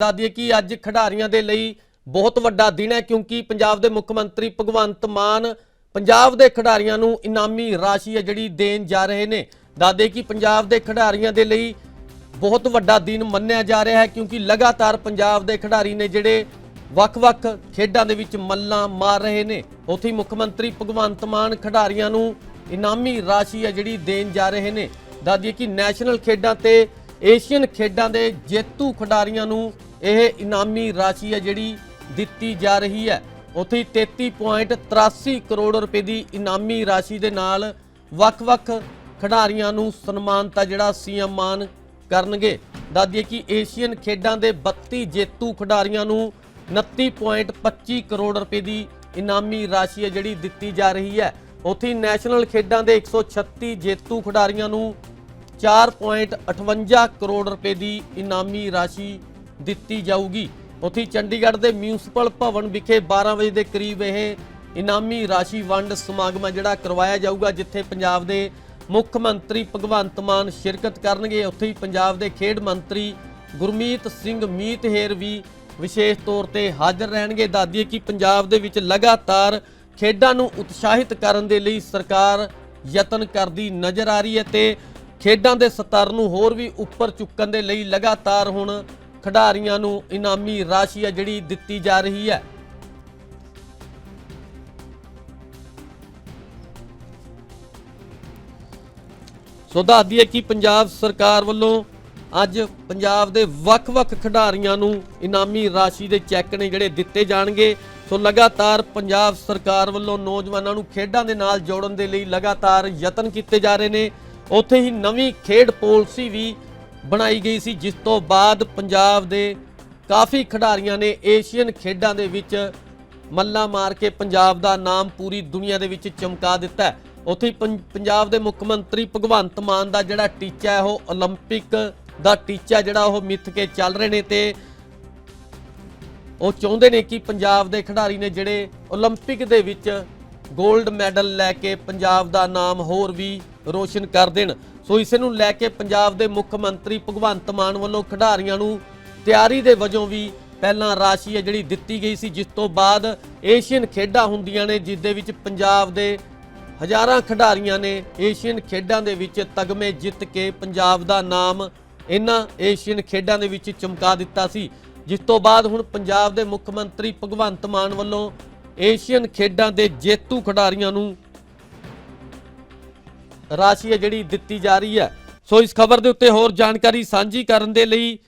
ਦੱਸ ਦਈਏ ਕਿ ਅੱਜ ਖਿਡਾਰੀਆਂ ਦੇ ਲਈ ਬਹੁਤ ਵੱਡਾ ਦਿਨ ਹੈ ਕਿਉਂਕਿ ਪੰਜਾਬ ਦੇ ਮੁੱਖ ਮੰਤਰੀ ਭਗਵੰਤ ਮਾਨ ਪੰਜਾਬ ਦੇ ਖਿਡਾਰੀਆਂ ਨੂੰ ਇਨਾਮੀ ਰਾਸ਼ੀ ਹੈ ਜਿਹੜੀ ਦੇਣ ਜਾ ਰਹੇ ਨੇ। ਦੱਸ ਦਈਏ ਕਿ ਪੰਜਾਬ ਦੇ ਖਿਡਾਰੀਆਂ ਦੇ ਲਈ ਬਹੁਤ ਵੱਡਾ ਦਿਨ ਮੰਨਿਆ ਜਾ ਰਿਹਾ ਹੈ ਕਿਉਂਕਿ ਲਗਾਤਾਰ ਪੰਜਾਬ ਦੇ ਖਿਡਾਰੀ ਨੇ ਜਿਹੜੇ ਵੱਖ-ਵੱਖ ਖੇਡਾਂ ਦੇ ਵਿੱਚ ਮੱਲਾਂ ਮਾਰ ਰਹੇ ਨੇ। ਉੱਥੇ ਮੁੱਖ ਮੰਤਰੀ ਭਗਵੰਤ ਮਾਨ ਖਿਡਾਰੀਆਂ ਨੂੰ ਇਨਾਮੀ ਰਾਸ਼ੀ ਹੈ ਜਿਹੜੀ ਦੇਣ ਜਾ ਰਹੇ ਨੇ। ਦੱਸ ਦਈਏ ਕਿ ਨੈਸ਼ਨਲ ਖੇਡਾਂ ਤੇ ਏਸ਼ੀਅਨ ਖੇਡਾਂ ਦੇ ਜੇਤੂ ਖਿਡਾਰੀਆਂ ਨੂੰ ਇਹ ਇਨਾਮੀ ਰਾਸ਼ੀ ਹੈ ਜਿਹੜੀ ਦਿੱਤੀ ਜਾ ਰਹੀ ਹੈ। ਉੱਥੇ ਹੀ 33.83 ਕਰੋੜ ਰੁਪਏ ਦੀ ਇਨਾਮੀ ਰਾਸ਼ੀ ਦੇ ਨਾਲ ਵੱਖ-ਵੱਖ ਖਿਡਾਰੀਆਂ ਨੂੰ ਸਨਮਾਨਤਾ ਜਿਹੜਾ ਸੀਐਮ ਮਾਨ ਕਰਨਗੇ। ਦੱਸਦੀਏ ਕਿ ਏਸ਼ੀਅਨ ਖੇਡਾਂ ਦੇ 32 ਜੇਤੂ ਖਿਡਾਰੀਆਂ ਨੂੰ 29.25 ਕਰੋੜ ਰੁਪਏ ਦੀ ਇਨਾਮੀ ਰਾਸ਼ੀ ਹੈ ਜਿਹੜੀ ਦਿੱਤੀ ਜਾ ਰਹੀ ਹੈ। ਉੱਥੇ ਨੈਸ਼ਨਲ ਖੇਡਾਂ ਦੇ 136 ਜੇਤੂ ਖਿਡਾਰੀਆਂ ਨੂੰ 4.58 ਕਰੋੜ ਰੁਪਏ ਦੀ ਇਨਾਮੀ ਰਾਸ਼ੀ ਦਿੱਤੀ ਜਾਊਗੀ। ਉੱਥੇ ਚੰਡੀਗੜ੍ਹ ਦੇ ਮਿਊਨਿਸਪਲ ਭਵਨ ਵਿਖੇ 12 ਵਜੇ ਦੇ ਕਰੀਬ ਇਹ ਇਨਾਮੀ ਰਾਸ਼ੀ ਵੰਡ ਸਮਾਗਮ ਹੈ ਜਿਹੜਾ ਕਰਵਾਇਆ ਜਾਊਗਾ, ਜਿੱਥੇ ਪੰਜਾਬ ਦੇ ਮੁੱਖ ਮੰਤਰੀ ਭਗਵੰਤ ਮਾਨ ਸ਼ਿਰਕਤ ਕਰਨਗੇ। ਉੱਥੇ ਹੀ ਪੰਜਾਬ ਦੇ ਖੇਡ ਮੰਤਰੀ ਗੁਰਮੀਤ ਸਿੰਘ ਮੀਤਹੇਰ ਵੀ ਵਿਸ਼ੇਸ਼ ਤੌਰ ਤੇ ਹਾਜ਼ਰ ਰਹਿਣਗੇ। ਦੱਸਦੀਏ ਕਿ ਪੰਜਾਬ ਦੇ ਵਿੱਚ ਲਗਾਤਾਰ ਖੇਡਾਂ ਨੂੰ ਉਤਸ਼ਾਹਿਤ ਕਰਨ ਦੇ ਲਈ ਸਰਕਾਰ ਯਤਨ ਕਰਦੀ ਨਜ਼ਰ ਆ ਰਹੀ ਹੈ ਤੇ ਖੇਡਾਂ ਦੇ ਸਤਰ ਨੂੰ ਹੋਰ ਵੀ ਉੱਪਰ ਚੁੱਕਣ ਦੇ ਲਈ ਲਗਾਤਾਰ ਹੁਣ ਖਿਡਾਰੀਆਂ ਨੂੰ ਇਨਾਮੀ ਰਾਸ਼ੀ ਹੈ ਜਿਹੜੀ ਦਿੱਤੀ ਜਾ ਰਹੀ ਹੈ। ਸੋ ਦੱਸ ਦਈਏ ਕਿ ਪੰਜਾਬ ਸਰਕਾਰ ਵੱਲੋਂ ਅੱਜ ਪੰਜਾਬ ਦੇ ਵੱਖ-ਵੱਖ ਖਿਡਾਰੀਆਂ ਨੂੰ ਇਨਾਮੀ ਰਾਸ਼ੀ ਦੇ ਚੈੱਕ ਨੇ ਜਿਹੜੇ ਦਿੱਤੇ ਜਾਣਗੇ। ਸੋ ਲਗਾਤਾਰ ਪੰਜਾਬ ਸਰਕਾਰ ਵੱਲੋਂ ਨੌਜਵਾਨਾਂ ਨੂੰ ਖੇਡਾਂ ਦੇ ਨਾਲ ਜੋੜਨ ਦੇ ਲਈ ਲਗਾਤਾਰ ਯਤਨ ਕੀਤੇ ਜਾ ਰਹੇ ਨੇ। ਉੱਥੇ ਹੀ ਨਵੀਂ ਖੇਡ ਪਾਲਿਸੀ ਵੀ ਬਣਾਈ ਗਈ ਸੀ, ਜਿਸ ਤੋਂ ਬਾਅਦ ਪੰਜਾਬ ਦੇ ਕਾਫੀ ਖਿਡਾਰੀਆਂ ਨੇ ਏਸ਼ੀਅਨ ਖੇਡਾਂ ਦੇ ਵਿੱਚ ਮੱਲਾ ਮਾਰ ਕੇ ਪੰਜਾਬ ਦਾ ਨਾਮ ਪੂਰੀ ਦੁਨੀਆ ਦੇ ਵਿੱਚ ਚਮਕਾ ਦਿੱਤਾ ਉੱਥੇ ਪੰਜਾਬ ਦੇ ਮੁੱਖ ਮੰਤਰੀ ਭਗਵੰਤ ਮਾਨ ਦਾ ਜਿਹੜਾ ਟੀਚਾ ਹੈ, ਉਹ 올림픽 ਦਾ ਟੀਚਾ ਜਿਹੜਾ ਉਹ ਮਿੱਥ ਕੇ ਚੱਲ ਰਹੇ ਨੇ ਤੇ ਉਹ ਚਾਹੁੰਦੇ ਨੇ ਕਿ ਪੰਜਾਬ ਦੇ ਖਿਡਾਰੀ ਨੇ ਜਿਹੜੇ 올림픽 ਦੇ ਵਿੱਚ 골ਡ ਮੈਡਲ ਲੈ ਕੇ ਪੰਜਾਬ ਦਾ ਨਾਮ ਹੋਰ ਵੀ ਰੋਸ਼ਨ ਕਰ ਦੇਣ। ਸੋ ਇਸੇ ਨੂੰ ਲੈ ਕੇ ਪੰਜਾਬ ਦੇ ਮੁੱਖ ਮੰਤਰੀ ਭਗਵੰਤ ਮਾਨ ਵੱਲੋਂ ਖਿਡਾਰੀਆਂ ਨੂੰ ਤਿਆਰੀ ਦੇ ਵਜੋਂ ਵੀ ਪਹਿਲਾਂ ਰਾਸ਼ੀ ਹੈ ਜਿਹੜੀ ਦਿੱਤੀ ਗਈ ਸੀ, ਜਿਸ ਤੋਂ ਬਾਅਦ ਏਸ਼ੀਅਨ ਖੇਡਾਂ ਹੁੰਦੀਆਂ ਨੇ ਜਿਸ ਦੇ ਵਿੱਚ ਪੰਜਾਬ ਦੇ ਹਜ਼ਾਰਾਂ ਖਿਡਾਰੀਆਂ ਨੇ ਏਸ਼ੀਅਨ ਖੇਡਾਂ ਦੇ ਵਿੱਚ ਤਗਮੇ ਜਿੱਤ ਕੇ ਪੰਜਾਬ ਦਾ ਨਾਮ ਇਹਨਾਂ ਏਸ਼ੀਅਨ ਖੇਡਾਂ ਦੇ ਵਿੱਚ ਚਮਕਾ ਦਿੱਤਾ ਸੀ। ਜਿਸ ਤੋਂ ਬਾਅਦ ਹੁਣ ਪੰਜਾਬ ਦੇ ਮੁੱਖ ਮੰਤਰੀ ਭਗਵੰਤ ਮਾਨ ਵੱਲੋਂ ਏਸ਼ੀਅਨ ਖੇਡਾਂ ਦੇ ਜੇਤੂ ਖਿਡਾਰੀਆਂ ਨੂੰ ਰਾਸ਼ੀ ਹੈ ਜਿਹੜੀ ਦਿੱਤੀ ਜਾ ਰਹੀ ਹੈ। ਸੋ ਇਸ ਖਬਰ ਦੇ ਉੱਤੇ ਹੋਰ ਜਾਣਕਾਰੀ ਸਾਂਝੀ ਕਰਨ ਦੇ ਲਈ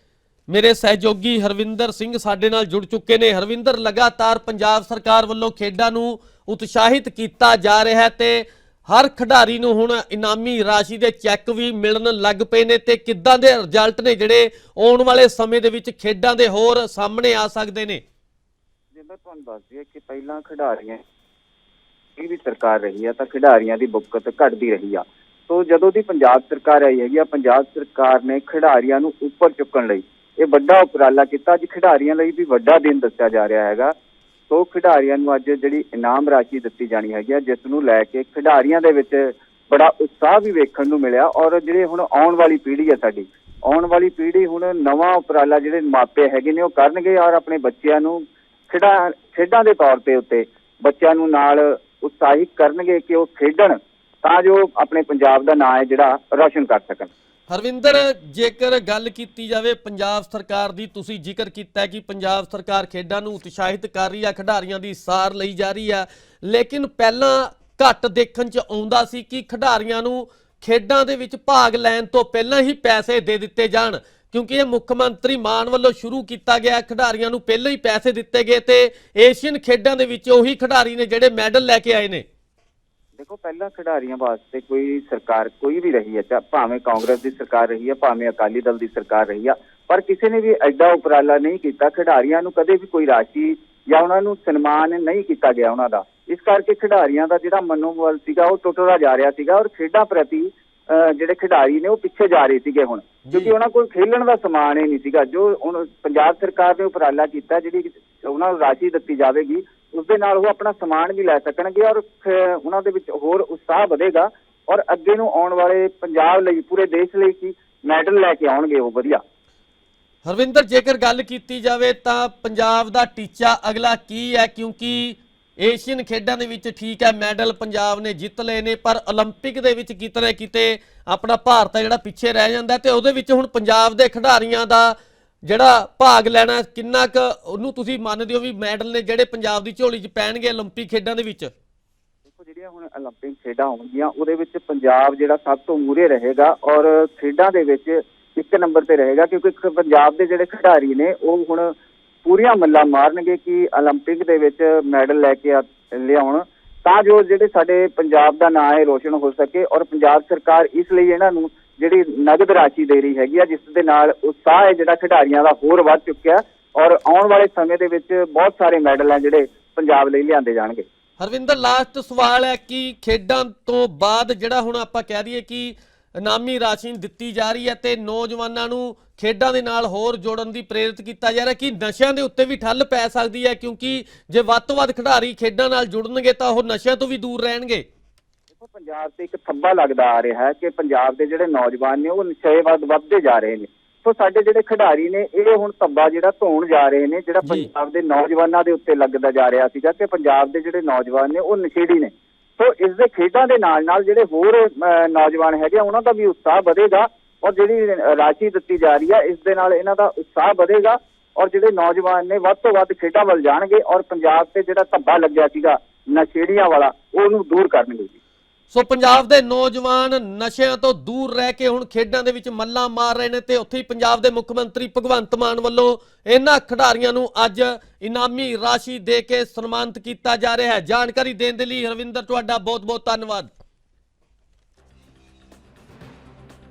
ਮੇਰੇ ਸਹਿਯੋਗੀ ਹਰਵਿੰਦਰ ਸਿੰਘ ਸਾਡੇ ਨਾਲ ਜੁੜ ਚੁੱਕੇ ਨੇ। ਹਰਵਿੰਦਰ, ਲਗਾਤਾਰ ਪੰਜਾਬ ਸਰਕਾਰ ਵੱਲੋਂ ਖੇਡਾਂ ਨੂੰ ਉਤਸ਼ਾਹਿਤ ਕੀਤਾ ਜਾ ਰਿਹਾ ਹੈ ਤੇ ਹਰ ਖਿਡਾਰੀ ਨੂੰ ਹੁਣ ਇਨਾਮੀ ਰਾਸ਼ੀ ਦੇ ਚੈੱਕ ਵੀ ਮਿਲਣ ਲੱਗ ਪਏ ਨੇ ਤੇ ਕਿੱਦਾਂ ਦੇ ਰਿਜ਼ਲਟ ਨੇ ਜਿਹੜੇ ਆਉਣ ਵਾਲੇ ਸਮੇਂ ਦੇ ਵਿੱਚ ਖੇਡਾਂ ਦੇ ਹੋਰ ਸਾਹਮਣੇ ਆ ਸਕਦੇ ਨੇ? ਜਿਵੇਂ ਤੁਹਾਨੂੰ ਦੱਸ ਦਈਏ ਕਿ ਪਹਿਲਾਂ ਖਿਡਾਰੀਆਂ ਇਹ ਸਰਕਾਰ ਰਹੀ ਆ ਤਾਂ ਖਿਡਾਰੀਆਂ ਦੀ ਬੁੱਕਤ ਘਟਦੀ ਰਹੀ ਆ। ਸੋ ਜਦੋਂ ਦੀ ਪੰਜਾਬ ਸਰਕਾਰ ਆਈ ਹੈਗੀ ਆ, ਪੰਜਾਬ ਸਰਕਾਰ ਨੇ ਖਿਡਾਰੀਆਂ ਨੂੰ ਉੱਪਰ ਚੁੱਕਣ ਲਈ ਇਹ ਵੱਡਾ ਉਪਰਾਲਾ ਕੀਤਾ। ਅੱਜ ਖਿਡਾਰੀਆਂ ਲਈ ਵੀ ਵੱਡਾ ਦਿਨ ਦੱਸਿਆ ਜਾ ਰਿਹਾ ਹੈਗਾ। ਸੋ ਖਿਡਾਰੀਆਂ ਨੂੰ ਅੱਜ ਜਿਹੜੀ ਇਨਾਮ ਰਾਸ਼ੀ ਦਿੱਤੀ ਜਾਣੀ ਹੈਗੀ ਆ, ਜਿਸ ਨੂੰ ਲੈ ਕੇ ਖਿਡਾਰੀਆਂ ਦੇ ਵਿੱਚ ਬੜਾ ਉਤਸ਼ਾਹ ਵੀ ਵੇਖਣ ਨੂੰ ਮਿਲਿਆ ਔਰ ਜਿਹੜੇ ਹੁਣ ਆਉਣ ਵਾਲੀ ਪੀੜ੍ਹੀ ਹੈ ਸਾਡੀ, ਆਉਣ ਵਾਲੀ ਪੀੜ੍ਹੀ ਹੁਣ ਨਵਾਂ ਉਪਰਾਲਾ ਜਿਹੜੇ ਮਾਪੇ ਹੈਗੇ ਨੇ ਉਹ ਕਰਨਗੇ ਔਰ ਆਪਣੇ ਬੱਚਿਆਂ ਨੂੰ ਖੇਡਾਂ ਖੇਡਾਂ ਦੇ ਤੌਰ ਤੇ ਉੱਤੇ ਬੱਚਿਆਂ ਨੂੰ ਨਾਲ ਉਤਸ਼ਾਹਿਤ ਕਰਨਗੇ ਕਿ ਉਹ ਖੇਡਣ, ਤਾਂ ਜੋ ਆਪਣੇ ਪੰਜਾਬ ਦਾ ਨਾਂ ਹੈ ਜਿਹੜਾ ਰੌਸ਼ਨ ਕਰ ਸਕਣ। ਹਰਵਿੰਦਰ, ਜੇਕਰ ਗੱਲ ਕੀਤੀ ਜਾਵੇ ਪੰਜਾਬ ਸਰਕਾਰ ਦੀ, ਤੁਸੀਂ ਜ਼ਿਕਰ ਕੀਤਾ ਕਿ ਪੰਜਾਬ ਸਰਕਾਰ ਖੇਡਾਂ ਨੂੰ ਉਤਸ਼ਾਹਿਤ ਕਰ ਰਹੀ ਹੈ ਖਿਡਾਰੀਆਂ ਦੀ ਸਾਰ ਲਈ ਜਾ ਰਹੀ ਹੈ ਲੇਕਿਨ ਪਹਿਲਾਂ ਘੱਟ ਦੇਖਣ ਚ ਆਉਂਦਾ ਸੀ ਕਿ ਖਿਡਾਰੀਆਂ ਨੂੰ ਖੇਡਾਂ ਦੇ ਵਿੱਚ ਭਾਗ ਲੈਣ ਤੋਂ ਪਹਿਲਾਂ ਹੀ ਪੈਸੇ ਦੇ ਦਿੱਤੇ ਜਾਣ। ਕਿਉਂਕਿ ਇਹ ਮੁੱਖ ਮੰਤਰੀ ਮਾਨ ਵੱਲੋਂ ਸ਼ੁਰੂ ਕੀਤਾ ਗਿਆ ਖਿਡਾਰੀਆਂ ਨੂੰ ਪਹਿਲਾਂ ਹੀ ਪੈਸੇ ਦਿੱਤੇ ਗਏ ਤੇ ਏਸ਼ੀਅਨ ਖੇਡਾਂ ਦੇ ਵਿੱਚ ਉਹੀ ਖਿਡਾਰੀ ਨੇ ਜਿਹੜੇ ਮੈਡਲ ਲੈ ਕੇ ਆਏ ਨੇ। ਦੇਖੋ, ਪਹਿਲਾਂ ਖਿਡਾਰੀਆਂ ਵਾਸਤੇ ਕੋਈ ਸਰਕਾਰ ਕੋਈ ਵੀ ਰਹੀ ਹੈ ਚਾਹੇ ਭਾਵੇਂ ਕਾਂਗਰਸ ਦੀ ਸਰਕਾਰ ਰਹੀ ਹੈ, ਭਾਵੇਂ ਅਕਾਲੀ ਦਲ ਦੀ ਸਰਕਾਰ ਰਹੀ ਆ, ਪਰ ਕਿਸੇ ਨੇ ਵੀ ਐਡਾ ਉਪਰਾਲਾ ਨਹੀਂ ਕੀਤਾ। ਖਿਡਾਰੀਆਂ ਨੂੰ ਕਦੇ ਵੀ ਕੋਈ ਰਾਸ਼ੀ ਜਾਂ ਉਹਨਾਂ ਨੂੰ ਸਨਮਾਨ ਨਹੀਂ ਕੀਤਾ ਗਿਆ ਉਹਨਾਂ ਦਾ। ਇਸ ਕਰਕੇ ਖਿਡਾਰੀਆਂ ਦਾ ਜਿਹੜਾ ਮਨੋਬਲ ਸੀਗਾ, ਉਹ ਟੁੱਟਦਾ ਜਾ ਰਿਹਾ ਸੀਗਾ ਔਰ ਖੇਡਾਂ ਪ੍ਰਤੀ ਜਿਹੜੇ ਖਿਡਾਰੀ ਨੇ ਉਹ ਪਿੱਛੇ ਜਾ ਰਹੇ ਸੀਗੇ ਹੁਣ। ਕਿਉਂਕਿ ਉਹਨਾਂ ਕੋਲ ਖੇਲਣ ਦਾ ਸਮਾਨ ਹੀ ਨਹੀਂ ਸੀਗਾ। ਜੋ ਹੁਣ ਪੰਜਾਬ ਸਰਕਾਰ ਨੇ ਉਪਰਾਲਾ ਕੀਤਾ ਜਿਹੜੀ ਉਹਨਾਂ ਨੂੰ ਰਾਸ਼ੀ ਦਿੱਤੀ ਜਾਵੇਗੀ ਉਸ ਦੇ ਨਾਲ ਉਹ ਆਪਣਾ ਸਮਾਨ ਵੀ ਲੈ ਸਕਣਗੇ ਔਰ ਉਹਨਾਂ ਦੇ ਵਿੱਚ ਹੋਰ ਉਤਸ਼ਾਹ ਵਧੇਗਾ ਔਰ ਅੱਗੇ ਨੂੰ ਆਉਣ ਵਾਲੇ ਪੰਜਾਬ ਲਈ ਪੂਰੇ ਦੇਸ਼ ਲਈ ਕੀ ਮੈਡਲ ਲੈ ਕੇ ਆਉਣਗੇ ਉਹ ਵਧੀਆ। ਹਰਵਿੰਦਰ ਜੇਕਰ ਗੱਲ ਕੀਤੀ ਜਾਵੇ ਤਾਂ ਪੰਜਾਬ ਦਾ ਟੀਚਾ ਅਗਲਾ ਕੀ ਹੈ? ਕਿਉਂਕਿ ਏਸ਼ੀਅਨ ਖੇਡਾਂ ਦੇ ਵਿੱਚ ਠੀਕ ਹੈ ਮੈਡਲ ਪੰਜਾਬ ਨੇ ਜਿੱਤ ਲਏ ਨੇ ਪਰ 올림픽 ਦੇ ਵਿੱਚ ਕਿਤੇ ਨਾ ਕਿਤੇ ਆਪਣਾ ਭਾਰਤ ਹੈ ਜਿਹੜਾ ਪਿੱਛੇ ਰਹਿ ਜਾਂਦਾ ਤੇ ਉਹਦੇ ਵਿੱਚ ਹੁਣ ਪੰਜਾਬ ਦੇ ਖਿਡਾਰੀਆਂ ਦਾ ਜਿਹੜਾ ਭਾਗ ਲੈਣਾ ਕਿੰਨਾ ਕੁ ਉਹਨੂੰ ਤੁਸੀਂ ਮੰਨਦੇ ਹੋ ਵੀ ਮੈਡਲ ਨੇ ਜਿਹੜੇ ਪੰਜਾਬ ਦੀ ਝੋਲੀ 'ਚ ਪੈਣਗੇ 올림픽 ਖੇਡਾਂ ਦੇ ਵਿੱਚ ਦੇਖੋ ਜਿਹੜੀਆਂ ਹੁਣ 올림픽 ਖੇਡਾਂ ਹੋਣਗੀਆਂ ਉਹਦੇ ਵਿੱਚ ਪੰਜਾਬ ਜਿਹੜਾ ਸਭ ਤੋਂ ਮੂਹਰੇ ਰਹੇਗਾ ਔਰ ਖੇਡਾਂ ਦੇ ਵਿੱਚ ਇੱਕ ਨੰਬਰ ਤੇ ਰਹੇਗਾ ਕਿਉਂਕਿ ਇੱਕ ਪੰਜਾਬ ਦੇ ਜਿਹੜੇ ਖਿਡਾਰੀ ਨੇ ਉਹ ਹੁਣ ਪੂਰੀਆਂ ਮੱਲਾਂ ਮਾਰਨਗੇ ਕਿ 올림픽 ਦੇ ਵਿੱਚ ਮੈਡਲ ਲੈ ਕੇ ਆ- ਲਿਆਉਣ ਤਾਂ ਜੋ ਜਿਹੜੇ ਸਾਡੇ ਪੰਜਾਬ ਦਾ ਨਾਂ ਹੈ ਰੋਸ਼ਨ ਹੋ ਸਕੇ ਔਰ ਪੰਜਾਬ ਸਰਕਾਰ ਇਸ ਲਈ ਇਹਨਾਂ ਨੂੰ ਜਿਹੜੀ ਨਗਦ ਰਾਸ਼ੀ ਦੇ ਰਹੀ ਹੈਗੀ ਆ ਜਿਸ ਦੇ ਨਾਲ ਉਤਸ਼ਾਹ ਹੈ ਜਿਹੜਾ ਖਿਡਾਰੀਆਂ ਦਾ ਹੋਰ ਵੱਧ ਚੁੱਕਿਆ ਔਰ ਆਉਣ ਵਾਲੇ ਸਮੇਂ ਦੇ ਵਿੱਚ ਬਹੁਤ ਸਾਰੇ ਮੈਡਲ ਹੈ ਜਿਹੜੇ ਪੰਜਾਬ ਲਈ ਲਿਆਂਦੇ ਜਾਣਗੇ ਹਰਵਿੰਦਰ ਲਾਸਟ ਸਵਾਲ ਹੈ ਕਿ ਖੇਡਾਂ ਤੋਂ ਬਾਅਦ ਜਿਹੜਾ ਹੁਣ ਆਪਾਂ ਕਹਿ ਦਈਏ ਕਿ ਇਨਾਮੀ ਰਾਸ਼ੀ ਦਿੱਤੀ ਜਾ ਰਹੀ ਹੈ ਤੇ ਨੌਜਵਾਨਾਂ ਨੂੰ ਖੇਡਾਂ ਦੇ ਨਾਲ ਹੋਰ ਜੋੜਨ ਦੀ ਪ੍ਰੇਰਿਤ ਕੀਤਾ ਜਾ ਰਿਹਾ ਕਿ ਨਸ਼ਿਆਂ ਦੇ ਉੱਤੇ ਵੀ ਠੱਲ ਪੈ ਸਕਦੀ ਹੈ ਕਿਉਂਕਿ ਜੇ ਵੱਧ ਤੋਂ ਵੱਧ ਖਿਡਾਰੀ ਖੇਡਾਂ ਨਾਲ ਜੁੜਨਗੇ ਤਾਂ ਉਹ ਨਸ਼ਿਆਂ ਤੋਂ ਵੀ ਦੂਰ ਰਹਿਣਗੇ। ਦੇਖੋ ਪੰਜਾਬ ਤੇ ਇੱਕ ਥੱਬਾ ਲੱਗਦਾ ਆ ਰਿਹਾ ਹੈ ਕਿ ਪੰਜਾਬ ਦੇ ਜਿਹੜੇ ਨੌਜਵਾਨ ਨੇ ਉਹ ਨਸ਼ੇ ਵੱਧ ਵੱਧਦੇ ਜਾ ਰਹੇ ਨੇ। ਸੋ ਸਾਡੇ ਜਿਹੜੇ ਖਿਡਾਰੀ ਨੇ ਇਹ ਹੁਣ ਧੱਬਾ ਜਿਹੜਾ ਧੋਣ ਜਾ ਰਹੇ ਨੇ ਜਿਹੜਾ। ਪੰਜਾਬ ਦੇ ਨੌਜਵਾਨਾਂ ਦੇ ਉੱਤੇ ਲੱਗਦਾ ਜਾ ਰਿਹਾ ਸੀਗਾ ਕਿ ਪੰਜਾਬ ਦੇ ਜਿਹੜੇ ਨੌਜਵਾਨ ਨੇ ਉਹ ਨਸ਼ੇੜੀ ਨੇ। ਸੋ ਇਸ ਦੇ ਖੇਡਾਂ ਦੇ ਨਾਲ ਨਾਲ ਜਿਹੜੇ ਹੋਰ ਅਹ, ਨੌਜਵਾਨ ਹੈਗੇ ਆ, ਉਹਨਾਂ ਦਾ ਵੀ ਉਤਸ਼ਾਹ ਵਧੇਗਾ ਔਰ ਜਿਹੜੀ ਰਾਸ਼ੀ ਦਿੱਤੀ ਜਾ ਰਹੀ ਹੈ ਇਸ ਦੇ ਨਾਲ ਇਹਨਾਂ ਦਾ ਉਤਸ਼ਾਹ ਵਧੇਗਾ ਔਰ ਜਿਹੜੇ ਨੌਜਵਾਨ ਨੇ ਵੱਧ ਤੋਂ ਵੱਧ ਖੇਡਾਂ ਵੱਲ ਜਾਣਗੇ ਔਰ ਪੰਜਾਬ ਤੇ ਜਿਹੜਾ ਧੱਬਾ ਲੱਗਿਆ ਸੀਗਾ ਨਸ਼ੇੜੀਆਂ ਵਾਲਾ ਉਹਨੂੰ ਦੂਰ ਕਰਨਗੇ ਸੋ ਪੰਜਾਬ ਦੇ ਨੌਜਵਾਨ ਨਸ਼ਿਆਂ ਤੋਂ ਦੂਰ ਰਹਿ ਕੇ ਹੁਣ ਖੇਡਾਂ ਦੇ ਵਿੱਚ ਮੱਲਾਂ ਮਾਰ ਰਹੇ ਨੇ ਤੇ ਉੱਥੇ ਹੀ ਪੰਜਾਬ ਦੇ ਮੁੱਖ ਮੰਤਰੀ ਭਗਵੰਤ ਮਾਨ ਵੱਲੋਂ ਇਹਨਾਂ ਖਿਡਾਰੀਆਂ ਨੂੰ ਅੱਜ ਇਨਾਮੀ ਰਾਸ਼ੀ ਦੇ ਕੇ ਸਨਮਾਨਿਤ ਕੀਤਾ ਜਾ ਰਿਹਾ ਹੈ। ਜਾਣਕਾਰੀ ਦੇਣ ਦੇ ਲਈ ਹਰਵਿੰਦਰ, ਤੁਹਾਡਾ ਬਹੁਤ ਬਹੁਤ ਧੰਨਵਾਦ।